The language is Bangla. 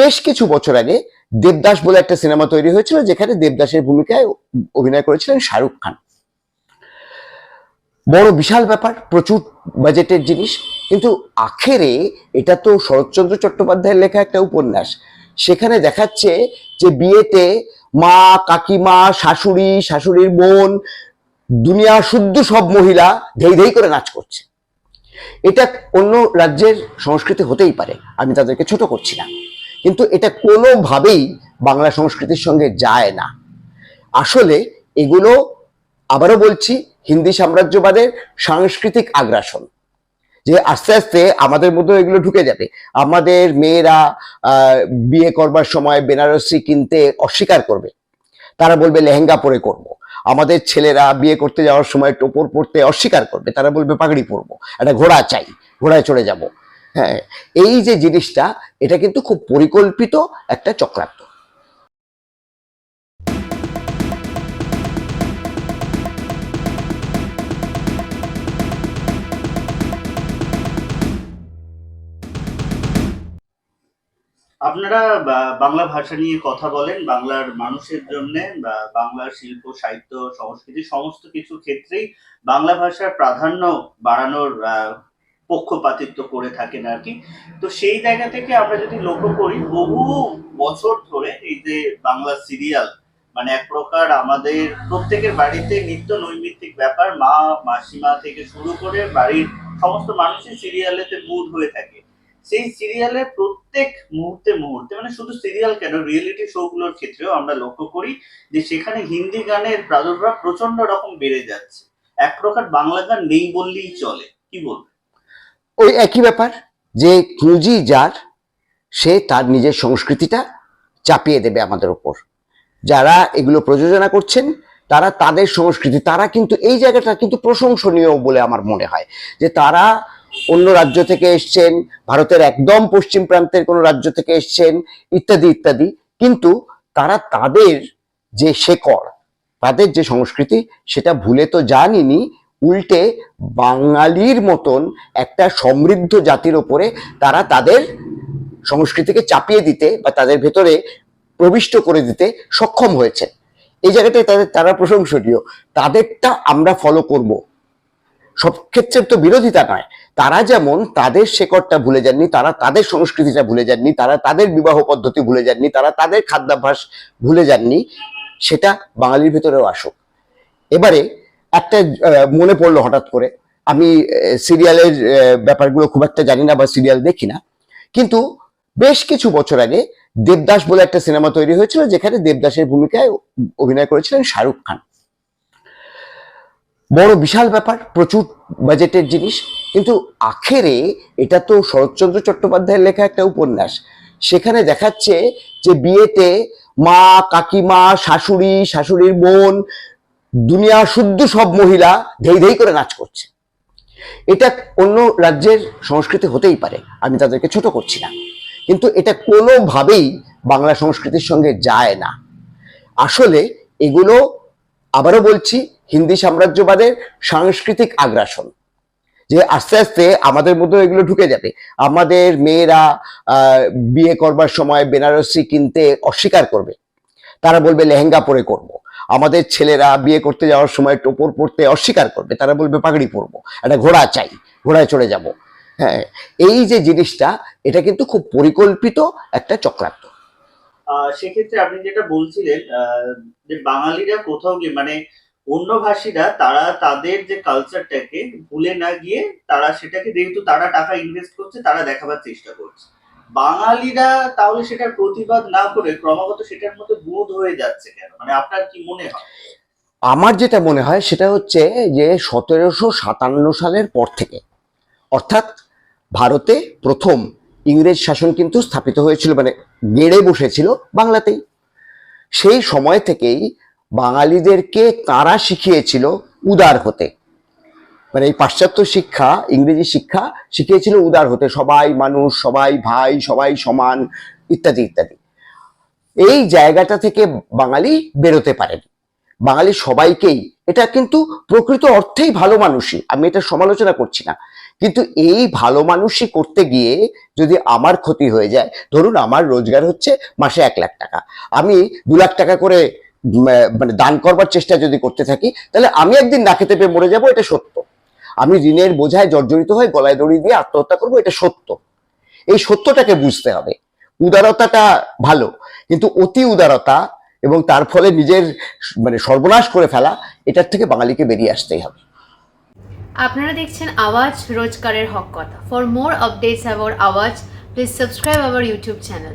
বেশ কিছু বছর আগে দেবদাস বলে একটা সিনেমা তৈরি হয়েছিল যেখানে দেবদাসের ভূমিকায় অভিনয় করেছিলেন শাহরুখ খান। বড় বিশাল ব্যাপার, প্রচুর বাজেটের জিনিস, কিন্তু আখেরে এটা তো শরৎচন্দ্র চট্টোপাধ্যায়ের লেখা একটা উপন্যাস। সেখানে দেখাচ্ছে যে বিয়েতে মা, কাকিমা, শাশুড়ি, শাশুড়ির বোন, দুনিয়া শুদ্ধ সব মহিলা ধেই ধেই করে নাচ করছে। এটা অন্য রাজ্যের সংস্কৃতি হতেই পারে, আমি তাদেরকে ছোট করছি না। কিন্তু এটা কোনোভাবেই বাংলা সংস্কৃতির সঙ্গে যায় না। আসলে এগুলো আবারও বলছি, হিন্দি সাম্রাজ্যবাদের সাংস্কৃতিক আগ্রাসন, যে আস্তে আস্তে আমাদের মধ্যে এগুলো ঢুকে যাবে। আমাদের মেয়েরা বিয়ে করবার সময় বেনারসি কিনতে অস্বীকার করবে। তারা বলবে, লেহেঙ্গা পরে করব। আমাদের ছেলেরা বিয়ে করতে যাওয়ার সময় টোপর পরতে অস্বীকার করবে। তারা বলবে, পাগড়ি পরবো। একটা ঘোড়া চাই, ঘোড়ায় চড়ে যাব। হ্যাঁ এই যে জিনিসটা, এটা কিন্তু খুব পরিকল্পিত একটা চক্রান্ত। আপনারা বাংলা ভাষা নিয়ে কথা বলেন, বাংলার মানুষের জন্য বাংলার শিল্প, সাহিত্য, সংস্কৃতি, সমস্ত কিছু ক্ষেত্রেই বাংলা ভাষার প্রাধান্য বাড়ানোর পক্ষপাতিত্ব করে থাকেন আর কি তো সেই জায়গা থেকে আমরা যদি লক্ষ্য করি, বহু বছর ধরে এই যে বাংলা সিরিয়াল মানে এক প্রকার আমাদের প্রত্যেকের বাড়িতে নিত্য নৈমিত্তিক ব্যাপার, মা, মাসিমা থেকে শুরু করে বাড়ির সমস্ত মানুষই সিরিয়ালেতে মুড হয়ে থাকে। সেই সিরিয়ালের প্রত্যেক মুহূর্তে মুহূর্তে মানে শুধু সিরিয়াল কেন, রিয়েলিটি শো গুলোর ক্ষেত্রেও আমরা লক্ষ্য করি যে সেখানে হিন্দি গানের প্রাদুর্ভাব প্রচণ্ড রকম বেড়ে যাচ্ছে। এক প্রকার বাংলা গান নেই বললেই চলে, কি বলবেন? ওই একই ব্যাপার যে পুঁজি যার, সে তার নিজের সংস্কৃতিটা চাপিয়ে দেবে আমাদের ওপর যারা এগুলো প্রযোজনা করছেন, তারা তাদের সংস্কৃতি, তারা কিন্তু এই জায়গাটা কিন্তু প্রশংসনীয় বলে আমার মনে হয়। যে তারা অন্য রাজ্য থেকে এসছেন, ভারতের একদম পশ্চিম প্রান্তের কোনো রাজ্য থেকে এসছেন, ইত্যাদি ইত্যাদি। কিন্তু তারা তাদের যে শেকড়, তাদের যে সংস্কৃতি, সেটা ভুলে তো জানিনি উল্টে বাঙালির মতন একটা সমৃদ্ধ জাতির ওপরে তারা তাদের সংস্কৃতিকে চাপিয়ে দিতে বা তাদের ভেতরে প্রবিষ্ট করে দিতে সক্ষম হয়েছে। এই জায়গাটায় তাদের, তারা প্রশংসনীয়। তাদেরটা আমরা ফলো করব। সব ক্ষেত্রে তো বিরোধিতা নয়। তারা যেমন তাদের শেকড়টা ভুলে যাননি, তারা তাদের সংস্কৃতিটা ভুলে যাননি, তারা তাদের বিবাহ পদ্ধতি ভুলে যাননি, তারা তাদের খাদ্যাভ্যাস ভুলে যাননি, সেটা বাঙালির ভেতরেও আসুক। এবারে একটা মনে পড়ল হঠাৎ করে। আমি সিরিয়ালের ব্যাপারগুলো খুব একটা জানি না বা সিরিয়াল দেখি না। কিন্তু বেশ কিছু বছর আগে দেবদাস বলে একটা সিনেমা তৈরি হয়েছিল, যেখানে দেবদাসের ভূমিকায় অভিনয় করেছিলেন শাহরুখ খান। বড় বিশাল ব্যাপার, প্রচুর বাজেটের জিনিস, কিন্তু আখেরে এটা তো শরৎচন্দ্র চট্টোপাধ্যায়ের লেখা একটা উপন্যাস। সেখানে দেখাচ্ছে যে বিয়েতে মা, কাকিমা, শাশুড়ি, শাশুড়ির বোন দুনিয়া শুদ্ধ সব মহিলা ধেই ধেই করে নাচ করছে। এটা অন্য রাজ্যের সংস্কৃতি হতেই পারে, আমি তাদেরকে ছোট করছি না। কিন্তু এটা কোনোভাবেই বাংলা সংস্কৃতির সঙ্গে যায় না। আসলে এগুলো, আবারও বলছি, হিন্দি সাম্রাজ্যবাদের সাংস্কৃতিক আগ্রাসন, যে আস্তে আস্তে আমাদের মধ্যে এগুলো ঢুকে যাবে। আমাদের মেয়েরা বিয়ে করবার সময় বেনারসি কিনতে অস্বীকার করবে। তারা বলবে, লেহেঙ্গা পরে করব। আমাদের ছেলেরা বিয়ে করতে যাওয়ার সময় টোপর পরতে অস্বীকার করবে। তারা বলবে, পাগড়ি পরবো, একটা ঘোড়া চাই, ঘোড়ায় চড়ে যাব। হ্যাঁ এই যে জিনিসটা, এটা কিন্তু খুব পরিকল্পিত একটা চক্রান্ত। সেক্ষেত্রে আপনি যেটা বলছিলেন যে বাঙালিরা কোথাও গিয়ে মানে অন্য ভাষীরা তারা তাদের যে কালচারটাকে ভুলে না গিয়ে, তারা সেটাকে, যেহেতু তারা টাকা ইনভেস্ট করছে, তারা দেখাবার চেষ্টা করছে। বাঙালিরা তাহলে সেটার প্রতিবাদ না করে ক্রমাগত সেটার মধ্যে বোধ হয়ে যাচ্ছে কেন? মানে আপনার কি মনে হয়? আমার যেটা মনে হয় সেটা হচ্ছে যে সতেরোশো সাতান্ন সালের পর থেকে, অর্থাৎ ভারতে প্রথম ইংরেজ শাসন কিন্তু স্থাপিত হয়েছিল মানে গেড়ে বসেছিল বাংলাতেই। সেই সময় থেকেই বাঙালিদেরকে তারা শিখিয়েছিল উদার হতে? মানে এই পাশ্চাত্য শিক্ষা, ইংরেজি শিক্ষা শিখিয়েছিল উদার হতে। সবাই মানুষ, সবাই ভাই, সবাই সমান, ইত্যাদি ইত্যাদি। এই জায়গাটা থেকে বাঙালি বেরোতে পারেন। বাঙালি সবাইকেই, এটা কিন্তু প্রকৃত অর্থেই ভালো মানুষই, আমি এটা সমালোচনা করছি না। কিন্তু এই ভালো মানুষই করতে গিয়ে যদি আমার ক্ষতি হয়ে যায়, ধরুন আমার রোজগার হচ্ছে মাসে এক লাখ টাকা। আমি দু লাখ টাকা করে মানে দান করবার চেষ্টা যদি করতে থাকি, তাহলে আমি একদিন না খেতে পেয়ে মরে যাব, এটা সত্য। আমি ঋণের বোঝায় জর্জরিত হয়ে গলায় দড়ি দিয়ে আত্মহত্যা করব, এটা সত্য। এই সত্যটাকে বুঝতে হবে। উদারতাটা ভালো, কিন্তু অতি উদারতা এবং তার ফলে নিজের মানে সর্বনাশ করে ফেলা, এটার থেকে বাঙালিকে বেরিয়ে আসতেই হবে। আপনারা দেখছেন আওয়াজ রোজকারের হক কথা। For more updates about Awaaz please subscribe our YouTube channel